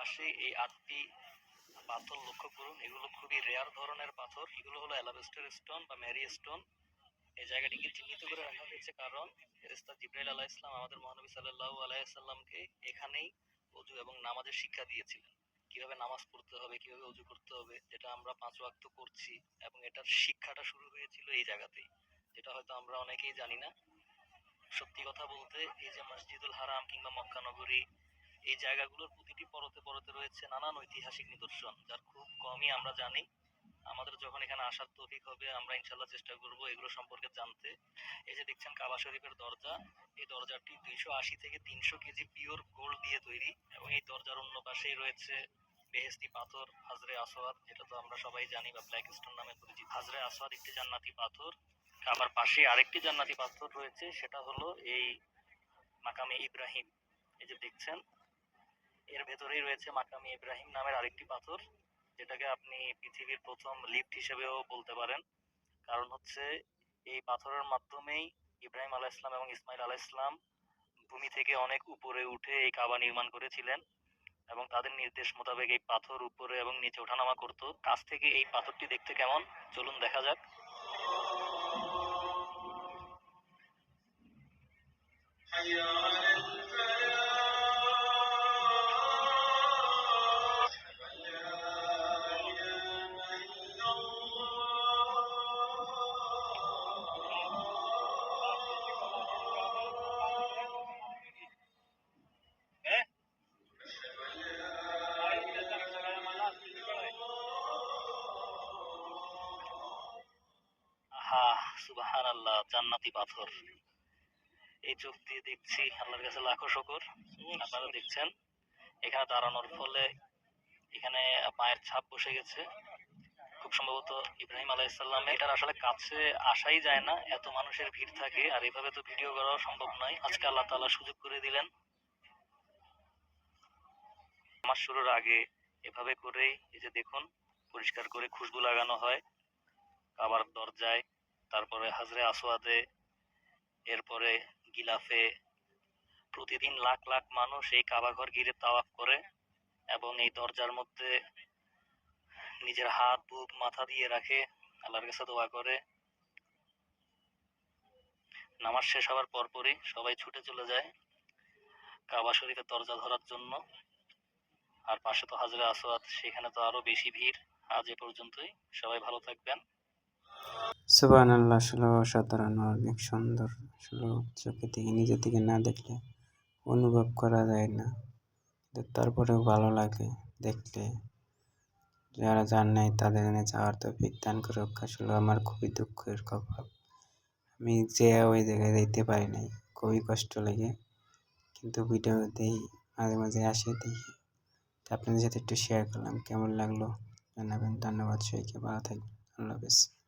পাশে এই আটটি পাথর লক্ষ্য করুন। এগুলো খুবই রেয়ার ধরনের পাথর। এগুলো হলো অ্যালাবেস্টার স্টোন বা ম্যারি স্টোন। এই জায়গাটিকে চিহ্নিত করে রাখা হয়েছে কারণ ফেরেস্তা জিব্রাইল আলাহ ইসলাম আমাদের মহানবী সাল্লাল্লাহু আলাইহি সাল্লামকে এখানেই অজু এবং নামাজের শিক্ষা দিয়েছিলেন। কীভাবে নামাজ পড়তে হবে, কীভাবে অজু করতে হবে, যেটা আমরা পাঁচ ওয়াক্ত করছি এবং এটার শিক্ষাটা শুরু হয়েছিল এই জায়গাতেই। যেটা হয়তো আমরা অনেকেই জানি না। সত্যি কথা বলতে এই যে মসজিদুল হারাম কিংবা মক্কা নগরী এই জায়গাগুলোর প্রতিটি পরতে পরতে রয়েছে নানান ঐতিহাসিক নিদর্শন, যার খুব কমই আমরা জানি। আমাদের যখন এখানে আসার তৌফিক হবে, আমরা ইনশাল্লাহ চেষ্টা করব এগুলো সম্পর্কে জানতে। এই যে দেখছেন কাবা শরীফের দরজা, এই দরজাটি দুইশো আশি থেকে তিনশো কেজি পিওর গোল্ড দিয়ে তৈরি এবং এই দরজার অন্য পাশেই রয়েছে বেহেস্তি পাথর, হাজরে আসওয়াদ, যেটা তো আমরা সবাই জানি বা ব্ল্যাক স্টোন নামে পরিচিত। হাজরে আসওয়াদ একটি জান্নাতি পাথর আবার পাশে আরেকটি জান্নাতি পাথর রয়েছে, সেটা হলো এই মাকামে ইব্রাহিম। এই যে দেখছেন এর ভেতরেই রয়েছে মাকামে ইব্রাহিম নামের আরেকটি পাথর, যেটাকে আপনি পৃথিবীর প্রথম লিফট হিসেবেও বলতে পারেন। কারণ হচ্ছে এই পাথরের মাধ্যমেই ইব্রাহিম আলাহ ইসলাম এবং ইসমাইল আলাহ ইসলাম ভূমি থেকে অনেক উপরে উঠে এই কাবা নির্মাণ করেছিলেন এবং তাদের নির্দেশ মোতাবেক এই পাথর উপরে এবং নিচে ওঠানামা করতো। কাছ থেকে এই পাথরটি দেখতে কেমন? চলুন দেখা যাক। জান্নাতি পাথর। এই চোখ দিয়ে দেখছি, আল্লাহর কাছে লাখো শকর। আপনারা দেখছেন, এখানে দাঁড়ানোর ফলে এখানে পায়ের ছাপ বসে গেছে। খুব সম্ভবত ইব্রাহিম আলাইসাল্লাম এটার আসলে কাছে আসাই যায় না, এত মানুষের ভিড় থাকে, আর এভাবে তো ভিডিও করাও সম্ভব নয়। আজকে আল্লাহ তাআলা সুযোগ করে দিলেন। আমার শুরুর আগে এভাবে করেই এই যে দেখুন, পরিষ্কার করে খুশবু লাগানো হয়। কাবার দরজায় তারপরে হাজরে আসওয়াদে, এরপরে গিলাফে, প্রতিদিন লাখ লাখ মানুষ এই কাবা ঘর ঘিরে তাওয়াফ করে এবং এই দরজার মধ্যে নিজের হাত, বুক, মাথা দিয়ে রাখে, আল্লাহর কাছে দোয়া করে। নামাজ শেষ হওয়ার পরপরই সবাই ছুটে চলে যায় কাবা শরীফের দরজা ধরার জন্য। আর পাশে তো হাজরে আসওয়াদ, সেখানে তো আরও বেশি ভিড়। আজ এ পর্যন্তই। সবাই ভালো থাকবেন। সুবান আল্লাহ আসলে অসাধারণ, অনেক সুন্দর। আসলে চোখে থেকে নিজে থেকে না দেখলে অনুভব করা যায় না। তারপরেও ভালো লাগে দেখলে। যারা যান নাই, তাদের এনে যাওয়ার তো বিজ্ঞান করে আসলে আমার খুবই দুঃখের খবর। আমি যে ওই জায়গায় যেতে পারি নাই, খুবই কষ্ট লাগে। কিন্তু ভিডিও দেই, মাঝে মাঝে আসে, দেখি। তা আপনাদের সাথে একটু শেয়ার করলাম। কেমন লাগল? জানাবেন। ধন্যবাদ সবাইকে। ভালো থাকবেন। আল্লাহ হাফেজ।